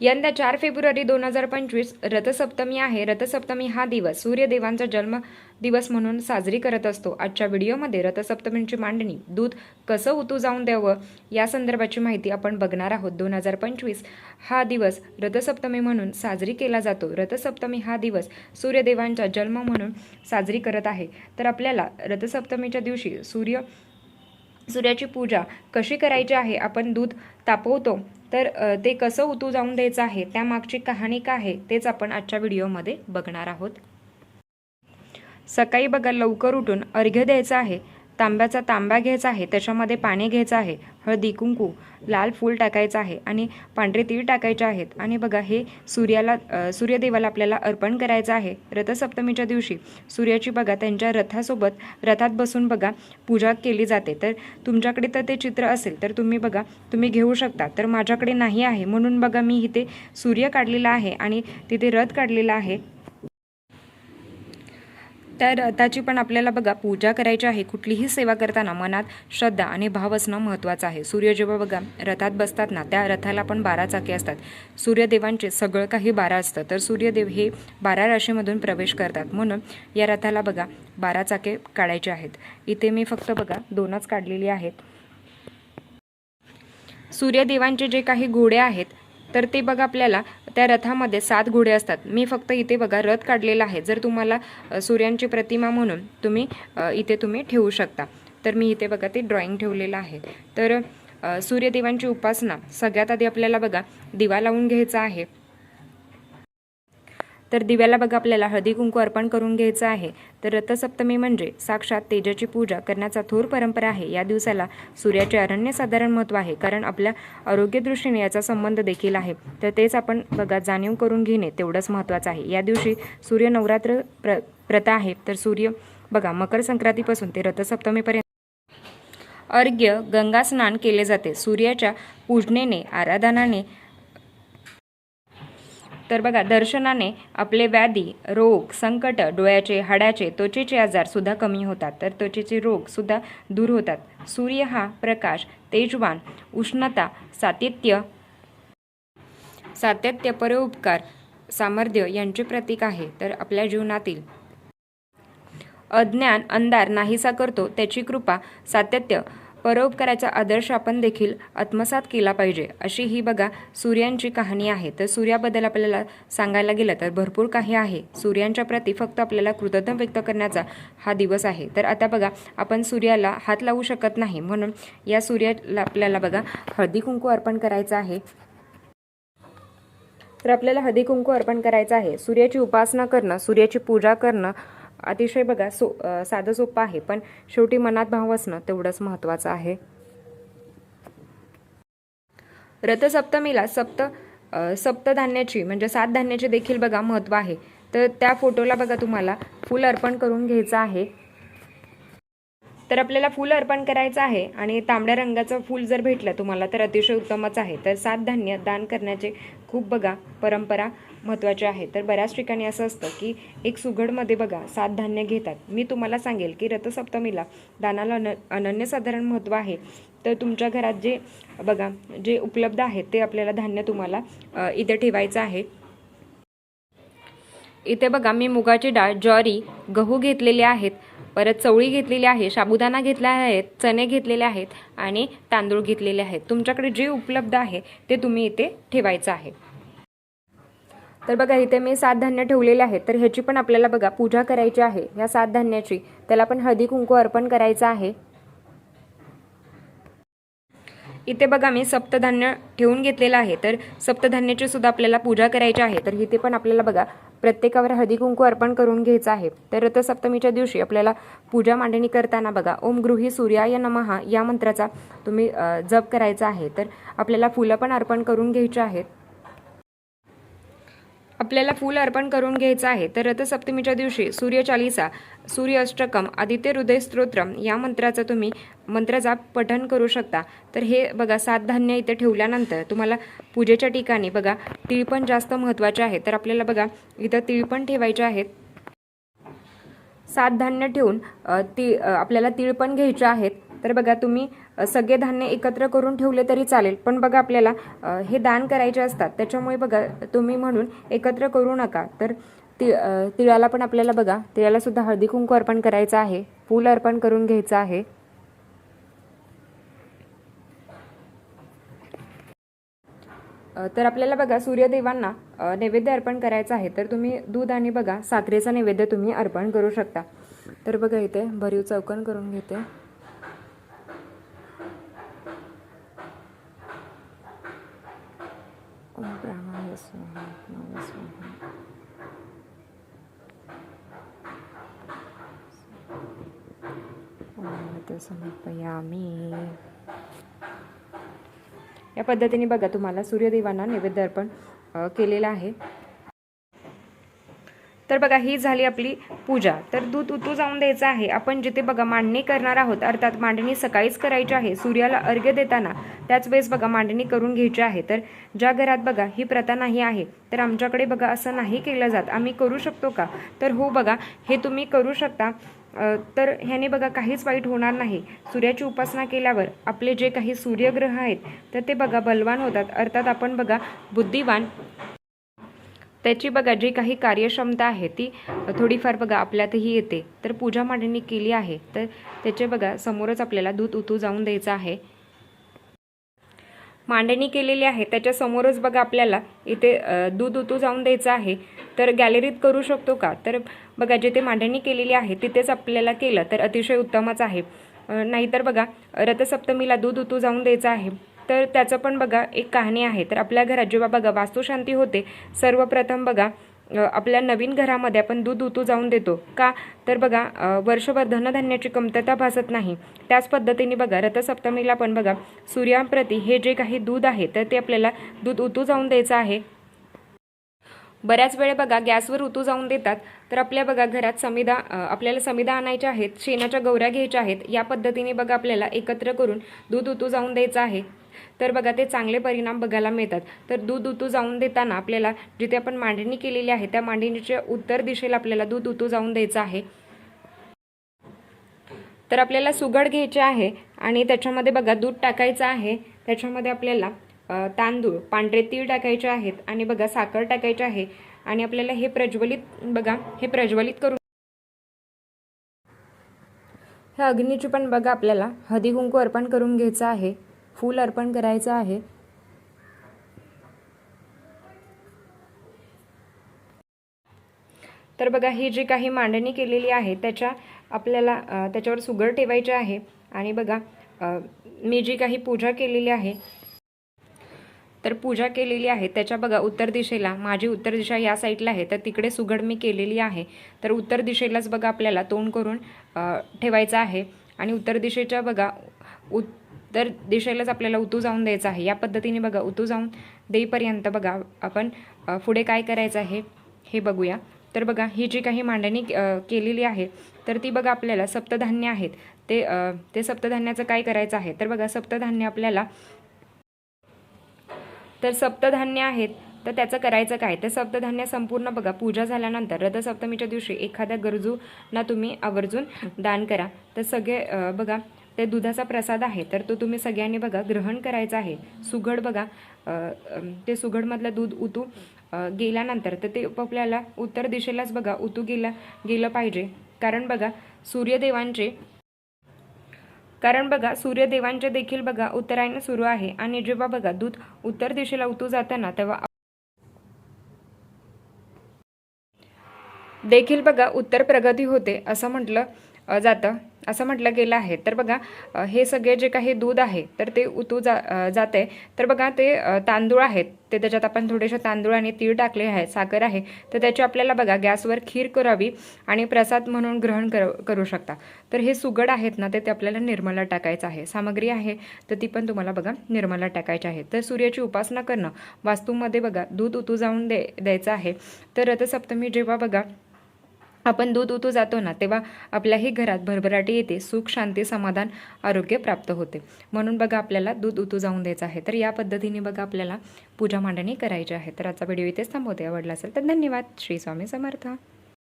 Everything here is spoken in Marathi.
यंदा चार फेब्रुवारी दोन हजार पंचवीस रथसप्तमी आहे. रथसप्तमी हा दिवस सूर्यदेवांचा जन्म दिवस म्हणून साजरी करत असतो. आजच्या व्हिडिओमध्ये रथसप्तमींची मांडणी दूध कसं उतू जाऊन द्यावं या संदर्भाची माहिती आपण बघणार आहोत. दोन हजार पंचवीस हा दिवस रथसप्तमी म्हणून साजरी केला जातो. रथसप्तमी हा दिवस सूर्यदेवांचा जन्म म्हणून साजरी करत आहे. तर आपल्याला रथसप्तमीच्या दिवशी सूर्य सूर्याची पूजा कशी करायची आहे? आपण दूध तापवतो. तर ते कसं उतू जाऊन द्यायचं आहे त्यामागची कहाणी काय आहे तेच आपण आजच्या व्हिडिओमध्ये बघणार आहोत. सकाळी बघा लवकर उठून अर्घ्य द्यायचं आहे तांब्याचा तांब्या घ्यायचा आहे त्याच्यामध्ये पाणी घ्यायचं आहे हळदी कुंकू लाल फूल टाकायचं आहे आणि पांढरे तीळ टाकायचे आहेत. आणि बघा हे सूर्याला सूर्यदेवाला आपल्याला अर्पण करायचं आहे रथसप्तमीच्या दिवशी. सूर्याची बघा त्यांच्या रथासोबत रथात बसून बघा पूजा केली जाते. तर तुमच्याकडे तर ते चित्र असेल तर तुम्ही बघा तुम्ही घेऊ शकता. तर माझ्याकडे नाही आहे म्हणून बघा मी इथे सूर्य काढलेला आहे आणि तिथे रथ काढलेला आहे. त्या रथाची पण आपल्याला बघा पूजा करायची आहे कुठलीही सेवा करताना मनात श्रद्धा आणि भाव असणं महत्त्वाचं आहे. सूर्य जेव्हा बघा रथात बसतात ना त्या रथाला पण बारा चाके असतात. सूर्यदेवांचे सगळं काही बारा असतं. तर सूर्यदेव हे बारा राशीमधून प्रवेश करतात. म्हणून या रथाला बघा बारा चाके काढायचे आहेत. इथे मी फक्त बघा दोनच काढलेली आहेत. सूर्यदेवांचे जे काही घोडे आहेत तर ते बघा आपल्याला त्या रथामध्ये सात घोडे असतात. मी फक्त इथे बघा रथ काढलेला आहे. जर तुम्हाला सूर्यांची प्रतिमा म्हणून तुम्ही इथे तुम्ही ठेवू शकता. तर मी इथे बघा ते ड्रॉइंग ठेवलेलं आहे. तर सूर्यदेवांची उपासना सगळ्यात आधी आपल्याला बघा दिवा लावून घ्यायचा आहे. तर दिव्याला बघा आपल्याला हळदी कुंकू अर्पण करून घ्यायचं आहे. तर रथसप्तमी म्हणजे साक्षात तेजाची पूजा करण्याचा थोर परंपरा आहे. या दिवसाला सूर्याचे अरण्य साधारण महत्त्व आहे कारण आपल्या आरोग्यदृष्टीने याचा संबंध देखील आहे. तर तेच आपण बघा जाणीव करून घेणे तेवढंच महत्त्वाचं आहे. या दिवशी सूर्य नवरात्र प्र प्रथा आहे. तर सूर्य बघा मकर संक्रांतीपासून ते रथसप्तमीपर्यंत अर्घ्य गंगा स्नान केले जाते. सूर्याच्या पूजनेने आराधनाने तर बघा दर्शनाने आपले व्याधी रोग संकट डोळ्याचे हाडाचे त्वचेचे आजार सुद्धा कमी होतात. तर त्वचेचे रोग सुद्धा दूर होतात. सूर्य हा प्रकाश तेजवान उष्णता सातत्य सातत्य परोपकार सामर्थ्य यांचे प्रतीक आहे. तर आपल्या जीवनातील अज्ञान अंधार नाहीसा करतो त्याची कृपा सातत्य परोपकाराचा आदर्श आपण देखील आत्मसात केला पाहिजे. अशी ही बघा सूर्यांची कहाणी आहे. तर सूर्याबद्दल आपल्याला सांगायला गेलं तर भरपूर काही आहे. सूर्यांच्या प्रती फक्त आपल्याला कृतज्ञ व्यक्त करण्याचा हा दिवस आहे. तर आता बघा आपण सूर्याला हात लावू शकत नाही. म्हणून या सूर्याला आपल्याला बघा हळदी कुंकू अर्पण करायचं आहे. तर आपल्याला हळदी कुंकू अर्पण करायचं आहे. सूर्याची उपासना करणं सूर्याची पूजा करणं अतिशय बघा सो साधं सोपं आहे पण शेवटी मनात भाव असणं तेवढंच महत्त्वाचं आहे. रथसप्तमीला सप्त सप्तधान्याची म्हणजे सात धान्याचे देखील बघा महत्त्व आहे. तर त्या फोटोला बघा तुम्हाला फूल अर्पण करून घ्यायचं आहे. तर आपल्याला फूल अर्पण करायचं आहे आणि तांबड्या रंगाचं फूल जर भेटलं तुम्हाला तर अतिशय उत्तमच आहे. तर सात धान्य दान करण्याचे खूप बघा परंपरा महत्त्वाची आहे. तर बऱ्याच ठिकाणी असं असतं की एक सुघडमध्ये बघा सात धान्य घेतात. मी तुम्हाला सांगेल की रथसप्तमीला दानाला अन अनन्यसाधारण महत्त्व आहे. तर तुमच्या घरात जे बघा जे उपलब्ध आहेत ते आपल्याला धान्य तुम्हाला इथे ठेवायचं आहे. इथे बघा मी मुगाची डाळ ज्वारी गहू घेतलेले आहेत. परत चवळी घेतलेली आहे साबुदाणा घेतला आहेत चणे घेतलेले आहेत आणि तांदूळ घेतलेले आहेत. तुमच्याकडे जे उपलब्ध आहे ते तुम्ही इथे ठेवायचं आहे. तर बघा इथे मी सात धान्य ठेवलेले आहेत. तर ह्याची पण आपल्याला बघा पूजा करायची आहे. ह्या सात धान्याची त्याला पण हळदी कुंकू अर्पण करायचं आहे. इथे बघा मी सप्तधान्य ठेवून घेतलेलं आहे. तर सप्तधान्याची सुद्धा आपल्याला पूजा करायची आहे. तर इथे पण आपल्याला बघा प्रत्येकावर हळदी कुंकू अर्पण करून घ्यायचं आहे. तर रथसप्तमीच्या दिवशी आपल्याला पूजा मांडणी करताना बघा ओम गृही सूर्याय नमहा या मंत्राचा तुम्ही जप करायचा आहे. तर आपल्याला फुलं पण अर्पण करून घ्यायची आहेत. आपल्याला फूल अर्पण करून घ्यायचं आहे. तर रथसप्तमीच्या दिवशी सूर्यचालिसा सूर्य अष्टकम आदित्य हृदय स्तोत्रम या मंत्राचं तुम्ही मंत्राचा पठण करू शकता. तर हे बघा सात धान्य इथे ठेवल्यानंतर तुम्हाला पूजेच्या ठिकाणी बघा तिळपण जास्त महत्त्वाचे आहे. तर आपल्याला बघा इथं तिळपण ठेवायचे आहेत. सात धान्य ठेवून ती आपल्याला तिळपण घ्यायचे आहेत. तर बघा तुम्ही सगळे धान्य एकत्र करून ठेवले तरी चालेल. पण बघा आपल्याला हे दान करायचे असतात. त्याच्यामुळे बघा तुम्ही म्हणून एकत्र करू नका. तर ति तिळाला पण आपल्याला बघा तिळाला सुद्धा हळदी कुंकू अर्पण करायचं आहे. फूल अर्पण करून घ्यायचं आहे. तर आपल्याला बघा सूर्यदेवांना नैवेद्य अर्पण करायचं आहे. तर तुम्ही दूध आणि बघा साखरेचा नैवेद्य तुम्ही अर्पण करू शकता. तर बघा इथे भरीव चौकन करून घेते. प्राणाय स्वाहा. समर्पयामी या पद्धतीने बघा तुम्हाला सूर्यदेवांना नैवेद्य अर्पण केलेलं आहे तर बघा ही झाली आपली पूजा. तर दूध उतू जाऊन द्यायचं आहे. आपण जिथे बघा मांडणी करणार आहोत अर्थात मांडणी सकाळीच करायची आहे सूर्याला अर्घ्य देताना त्याच वेळेस बघा मांडणी करून घ्यायची आहे. तर ज्या घरात बघा ही प्रथा नाही आहे तर आमच्याकडे बघा असं नाही केलं जात. आम्ही करू शकतो का? तर हो बघा हे तुम्ही करू शकता. तर ह्याने बघा काहीच वाईट होणार नाही. सूर्याची उपासना केल्यावर आपले जे काही सूर्यग्रह आहेत तर ते बघा बलवान होतात. अर्थात आपण बघा बुद्धिवान त्याची बघा जी काही कार्यक्षमता आहे ती थोडीफार बघा आपल्यातही येते. तर पूजा मांडणी केली आहे तर त्याचे बघा समोरच आपल्याला दूध उतू जाऊन द्यायचं आहे. मांडणी केलेली आहे त्याच्यासमोरच बघा आपल्याला इथे दूध उतू जाऊन द्यायचं आहे. तर गॅलरीत करू शकतो का? तर बघा जिथे मांडणी केलेली आहे तिथेच आपल्याला केलं तर अतिशय उत्तमच आहे. नाहीतर बघा रथसप्तमीला दूध उतू जाऊन द्यायचं आहे. तर त्याचं पण बघा एक कहाणी आहे. तर आपल्या घरात जेव्हा बघा वास्तुशांती होते. सर्वप्रथम बघा आपल्या नवीन घरामध्ये आपण दूध उतू जाऊन देतो. का? तर बघा वर्षभर धनधान्याची कमतरता भासत नाही. त्याच पद्धतीने बघा रथसप्तमीला पण बघा सूर्याप्रती हे जे काही दूध आहे तर ते आपल्याला दूध उतू जाऊन द्यायचं आहे. बऱ्याच वेळ बघा गॅसवर उतू जाऊन देतात. तर आपल्या बघा घरात समिदा आपल्याला समिदा आणायच्या आहेत शेणाच्या गौऱ्या घ्यायच्या आहेत. या पद्धतीने बघा आपल्याला एकत्र करून दूध उतू जाऊन द्यायचं आहे. तर बघा ते चांगले परिणाम बघायला मिळतात. तर दूध उतू जाऊन देताना आपल्याला जिथे आपण मांडणी केलेली आहे त्या मांडणीच्या उत्तर दिशेला आपल्याला दूध उतू जाऊन द्यायचं आहे. तर आपल्याला सुगड घ्यायचे आहे आणि त्याच्यामध्ये बघा दूध टाकायचं आहे. त्याच्यामध्ये आपल्याला तांदूळ पांढरे तीळ टाकायचे आहेत आणि बघा साखर टाकायचे आहे. आणि आपल्याला हे प्रज्वलित बघा हे प्रज्वलित करून ह्या अग्नीची पण बघा आपल्याला हळदी कुंकू अर्पण करून घ्यायचं आहे. फूल अर्पण करायचं आहे. तर बघा ही जी काही मांडणी केलेली आहे त्याच्या आपल्याला त्याच्यावर सुगर ठेवायचे आहे. आणि बघा मी जी काही पूजा केलेली आहे तर पूजा केलेली आहे त्याच्या बघा उत्तर दिशेला माझी उत्तर दिशा या साईडला आहे तर तिकडे सुगड मी केलेली आहे. तर उत्तर दिशेलाच बघा आपल्याला तोंड करून ठेवायचं आहे. आणि उत्तर दिशेच्या बघा उत् तर दिशेलाच आपल्याला उतू जाऊन द्यायचं आहे. या पद्धतीने बघा उतू जाऊन देईपर्यंत बघा आपण पुढे काय करायचं आहे हे बघूया. तर बघा ही जी काही मांडणी केलेली आहे तर ती बघा आपल्याला सप्तधान्य आहेत. ते ते सप्तधान्याचं काय करायचं आहे? तर बघा सप्तधान्य आपल्याला तर सप्तधान्य आहेत तर त्याचं करायचं काय? तर सप्तधान्य संपूर्ण बघा पूजा झाल्यानंतर रथसप्तमीच्या दिवशी एखाद्या गरजूंना तुम्ही आवर्जून दान करा. तर सगळे बघा ते दुधाचा प्रसाद आहे तर तो तुम्ही सगळ्यांनी बघा ग्रहण करायचा आहे. सुगड बघा ते सुगडमधलं दूध उतू गेल्यानंतर तर ते आपल्याला उत्तर दिशेलाच बघा उतू गेला गेलं पाहिजे. कारण बघा सूर्यदेवांचे कारण बघा सूर्यदेवांचे देखील बघा उत्तरायण सुरू आहे. आणि जेव्हा बघा दूध उत्तर दिशेला उतू जाताना तेव्हा देखील बघा उत्तर प्रगती होते असं म्हटलं जातं. असं म्हटलं गेलं आहे. तर बघा हे सगळे जे काही दूध आहे तर ते उतू जा जाते तर बघा ते तांदूळ आहेत. ते त्याच्यात आपण थोडेसे तांदूळ आणि तीळ टाकले आहे साखर आहे. तर त्याची आपल्याला बघा गॅसवर खीर करावी आणि प्रसाद म्हणून ग्रहण कर करू शकता. तर हे सुगड आहेत ना ते ते आपल्याला निर्मला टाकायचं आहे. सामग्री आहे तर ती पण तुम्हाला बघा निर्मला टाकायची आहे. तर सूर्याची उपासना करणं. वास्तूमध्ये बघा दूध उतू जाऊन दे द्यायचं आहे. तर रथसप्तमी जेव्हा बघा आपण दूध उतू जातो ना तेव्हा आपल्याही घरात भरभराटी येते सुख शांती समाधान आरोग्य प्राप्त होते. म्हणून बघा आपल्याला दूध उतू जाऊन द्यायचं आहे. तर या पद्धतीने बघा आपल्याला पूजा मांडणी करायची आहे. तर आजचा व्हिडिओ इथेच थांबवते. आवडला असेल तर धन्यवाद. श्री स्वामी समर्थ.